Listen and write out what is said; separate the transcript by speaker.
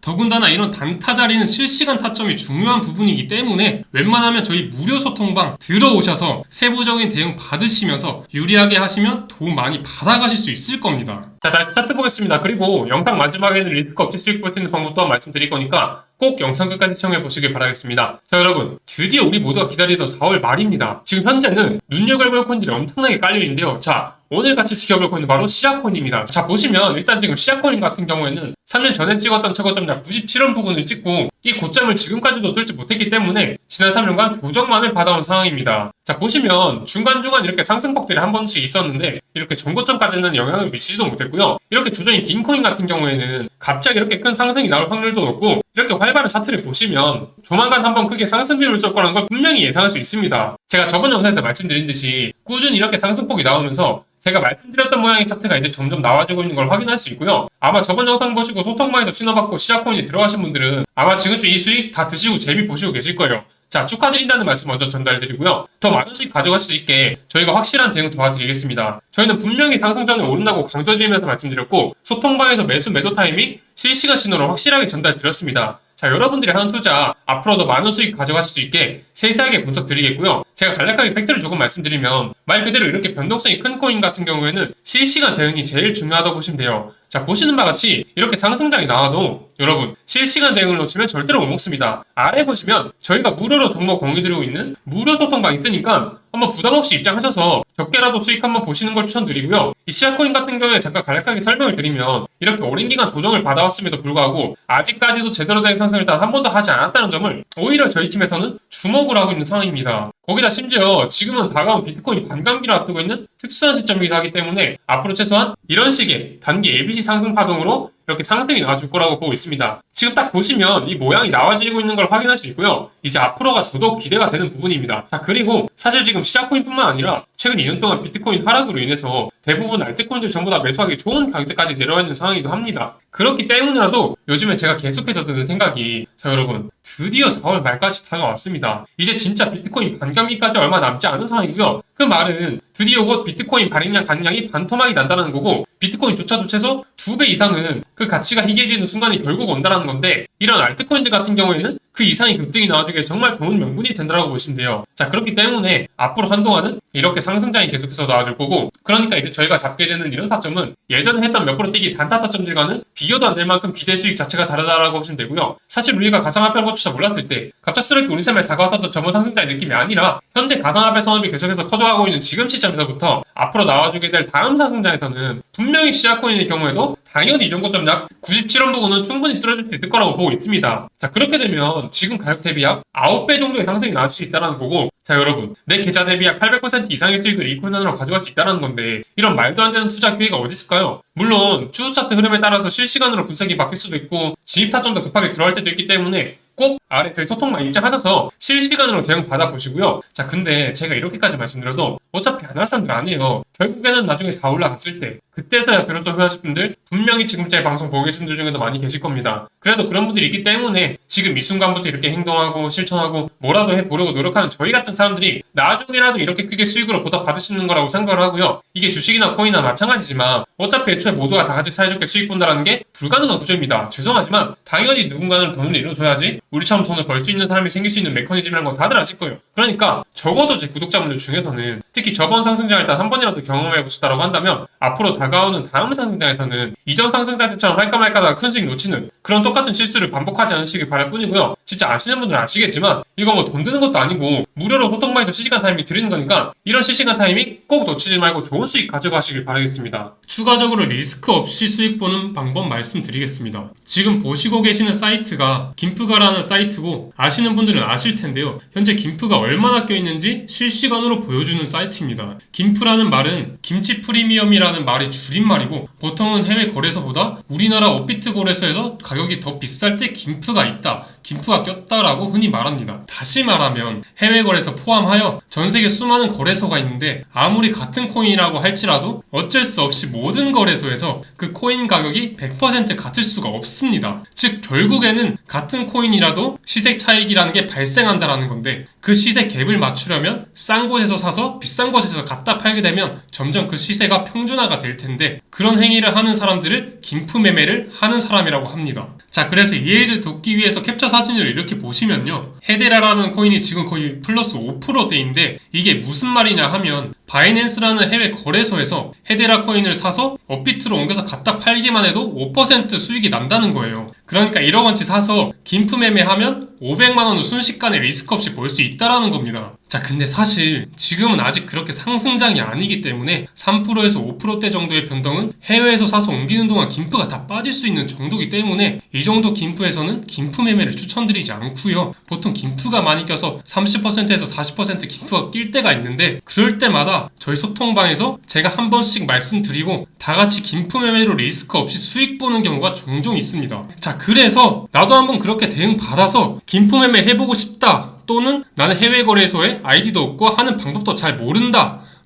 Speaker 1: 더군다나 이런 단타 자리는 실시간 타점이 중요한 부분이기 때문에 웬만하면 저희 무료 소통방 들어오셔서 세부적인 대응 받으시면서 유리하게 하시면 도움 많이 받아가실 수 있을 겁니다. 자, 다시 스타트 보겠습니다. 그리고 영상 마지막에는 리스크 없이 수익 볼 수 있는 방법 또한 말씀드릴 거니까 꼭 영상 끝까지 시청해 보시길 바라겠습니다. 자, 여러분. 드디어 우리 모두가 기다리던 4월 말입니다. 지금 현재는 눈여겨볼 코인들이 엄청나게 깔려 있는데요. 자, 오늘 같이 지켜볼 코인은 바로 시아코인입니다. 자, 보시면 일단 지금 시아코인 같은 경우에는 3년 전에 찍었던 최고점 약 97원 부분을 찍고 이 고점을 지금까지도 뚫지 못했기 때문에 지난 3년간 조정만을 받아온 상황입니다. 자, 보시면 중간중간 이렇게 상승폭들이 한 번씩 있었는데 이렇게 전고점까지는 영향을 미치지도 못했고요. 이렇게 조정이 긴 코인 같은 경우에는 갑자기 이렇게 큰 상승이 나올 확률도 높고 이렇게 활발한 차트를 보시면 조만간 한번 크게 상승 비율을 쏠 거라는 걸 분명히 예상할 수 있습니다. 제가 저번 영상에서 말씀드린 듯이 꾸준히 이렇게 상승폭이 나오면서 제가 말씀드렸던 모양의 차트가 이제 점점 나와지고 있는 걸 확인할 수 있고요. 아마 저번 영상 보시고 소통방에서 신호받고 시작코인에 들어가신 분들은 아마 지금 쯤이 수익 다 드시고 재미 보시고 계실 거예요. 자, 축하드린다는 말씀 먼저 전달드리고요. 더 많은 수익 가져가실 수 있게 저희가 확실한 대응 도와드리겠습니다. 저희는 분명히 상승전을 오른다고 강조드리면서 말씀드렸고, 소통방에서 매수 매도 타이밍 실시간 신호로 확실하게 전달드렸습니다. 자, 여러분들이 하는 투자 앞으로도 많은 수익 가져가실 수 있게 세세하게 분석 드리겠고요. 제가 간략하게 팩트를 조금 말씀드리면 말 그대로 이렇게 변동성이 큰 코인 같은 경우에는 실시간 대응이 제일 중요하다고 보시면 돼요. 자, 보시는 바와 같이 이렇게 상승장이 나와도 여러분 실시간 대응을 놓치면 절대로 못 먹습니다. 아래 보시면 저희가 무료로 종목 공유드리고 있는 무료 소통방 있으니까 한번 부담 없이 입장하셔서 적게라도 수익 한번 보시는 걸 추천드리고요. 이 시아코인 같은 경우에 잠깐 간략하게 설명을 드리면 이렇게 오랜 기간 조정을 받아왔음에도 불구하고 아직까지도 제대로 된 상승을 단 한 번도 하지 않았다는 점을 오히려 저희 팀에서는 주목을 하고 있는 상황입니다. 거기다 심지어 지금은 다가온 비트코인 반감기를 앞두고 있는 특수한 시점이기도 하기 때문에 앞으로 최소한 이런 식의 단기 ABC 상승 파동으로 이렇게 상승이 나와줄 거라고 보고 있습니다. 지금 딱 보시면 이 모양이 나와지고 있는 걸 확인할 수 있고요. 이제 앞으로가 더더욱 기대가 되는 부분입니다. 자, 그리고 사실 지금 시작코인뿐만 아니라 최근 2년 동안 비트코인 하락으로 인해서 대부분 알트코인들 전부 다 매수하기 좋은 가격대까지 내려와 있는 상황이기도 합니다. 그렇기 때문이라도 요즘에 제가 계속해서 드는 생각이 자 여러분 드디어 4월 말까지 다가왔습니다. 이제 진짜 비트코인 반감기까지 얼마 남지 않은 상황이고요. 그 말은 드디어 곧 비트코인 발행량 가능량이 반토막이 난다는 거고 비트코인조차도 최소 2배 이상은 그 가치가 희귀해지는 순간이 결국 온다는 건데 이런 알트코인들 같은 경우에는 그 이상의 급등이 나와주기에 정말 좋은 명분이 된다고 보시면 돼요. 자 그렇기 때문에 앞으로 한동안은 이렇게 상승장이 계속해서 나와줄 거고 그러니까 이제 저희가 잡게 되는 이런 타점은 예전에 했던 몇 프로 뛰기 단타 타점들과는 비교도 안 될 만큼 비대 수익 자체가 다르다라고 보시면 되고요. 사실 우리가 가상화폐라는 것조차 몰랐을 때 갑작스럽게 우리 삶에 다가와서도 저번 상승자의 느낌이 아니라 현재 가상화폐 산업이 계속해서 커져가고 있는 지금 시점에서부터 앞으로 나와주게 될 다음 상승장에서는 분명히 시아코인의 경우에도 당연히 이 정도 점 약 97원 부분은 충분히 뚫어줄 수 있을 거라고 보고 있습니다. 자 그렇게 되면 지금 가격 대비 약 9배 정도의 상승이 나올 수 있다는 거고 자 여러분 내 계좌 대비 약 800% 이상의 수익을 이 코인으로 가져갈 수 있다는 건데 이런 말도 안 되는 투자 기회가 어디 있을까요? 물론 추후 차트 흐름에 따라서 실시간으로 분석이 바뀔 수도 있고 진입 타점도 급하게 들어갈 때도 있기 때문에 꼭 아래 글 소통만 입장하셔서 실시간으로 대응 받아보시고요. 자, 근데 제가 이렇게까지 말씀드려도 어차피 안 할 사람들 아니에요. 결국에는 나중에 다 올라갔을 때 그때서야 비로소 후회하실 분들 분명히 지금 제 방송 보고 계신 분들 중에도 많이 계실 겁니다. 그래도 그런 분들이 있기 때문에 지금 이 순간부터 이렇게 행동하고 실천하고 뭐라도 해보려고 노력하는 저희 같은 사람들이 나중에라도 이렇게 크게 수익으로 보답 받을 수 있는 거라고 생각을 하고요. 이게 주식이나 코인이나 마찬가지지만 어차피 애초에 모두가 다 같이 사이좋게 수익 본다는 게 불가능한 구조입니다. 죄송하지만 당연히 누군가는 돈을 잃어줘야지 우리처럼 돈을 벌 수 있는 사람이 생길 수 있는 메커니즘이라는 거 다들 아실 거예요. 그러니까 적어도 제 구독자분들 중에서는 특히 저번 상승장을 단 한 번이라도 경험해 보셨다고 한다면 앞으로 다가오는 다음 상승장에서는 이전 상승장처럼 할까 말까 하다가 큰 수익 놓치는 그런 똑같은 실수를 반복하지 않으시길 바랄 뿐이고요. 진짜 아시는 분들은 아시겠지만 이거 뭐 돈 드는 것도 아니고 무료로 소통방에서 실시간 타이밍 드리는 거니까 이런 실시간 타이밍 꼭 놓치지 말고 좋은 수익 가져가시길 바라겠습니다. 추가적으로 리스크 없이 수익 보는 방법 말씀드리겠습니다. 지금 보시고 계시는 사이트가 김프가라는 사이트고 아시는 분들은 아실 텐데요. 현재 김프가 얼마나 껴있는지 실시간으로 보여주는 사이트 입니다. 김프라는 말은 김치 프리미엄이라는 말이 줄임말이고 보통은 해외 거래소보다 우리나라 업비트 거래소에서 가격이 더 비쌀 때 김프가 있다. 김프가 꼈다라고 흔히 말합니다. 다시 말하면 해외 거래소 포함하여 전 세계 수많은 거래소가 있는데 아무리 같은 코인이라고 할지라도 어쩔 수 없이 모든 거래소에서 그 코인 가격이 100% 같을 수가 없습니다. 즉 결국에는 같은 코인이라도 시세 차익이라는 게 발생한다라는 건데 그 시세 갭을 맞추려면 싼 곳에서 사서 비싼 곳에서 갖다 팔게 되면 점점 그 시세가 평준화가 될 텐데 그런 행위를 하는 사람들을 김프 매매를 하는 사람이라고 합니다. 자 그래서 이해를 돕기 위해서 캡처 사진을 이렇게 보시면요 헤데라라는 코인이 지금 거의 플러스 5%대인데 이게 무슨 말이냐 하면 바이낸스라는 해외 거래소에서 헤데라 코인을 사서 업비트로 옮겨서 갖다 팔기만 해도 5% 수익이 난다는 거예요. 그러니까 1억 원치 사서 김프 매매하면 500만 원을 순식간에 리스크 없이 벌 수 있다라는 겁니다. 자, 근데 사실 지금은 아직 그렇게 상승장이 아니기 때문에 3%에서 5%대 정도의 변동은 해외에서 사서 옮기는 동안 김프가 다 빠질 수 있는 정도기 때문에 이 정도 김프에서는 김프 매매를 추천드리지 않고요. 보통 김프가 많이 껴서 30%에서 40% 김프가 낄 때가 있는데 그럴 때마다 저희 소통방에서 제가 한 번씩 말씀드리고 다 같이 김프 매매로 리스크 없이 수익 보는 경우가 종종 있습니다. 자, 그래서 나도 한번 그렇게 대응 받아서 김프 매매 해보고 싶다. 또는 나는 해외 거래소에 아이디도 없고 하는 방법도 잘 모른다.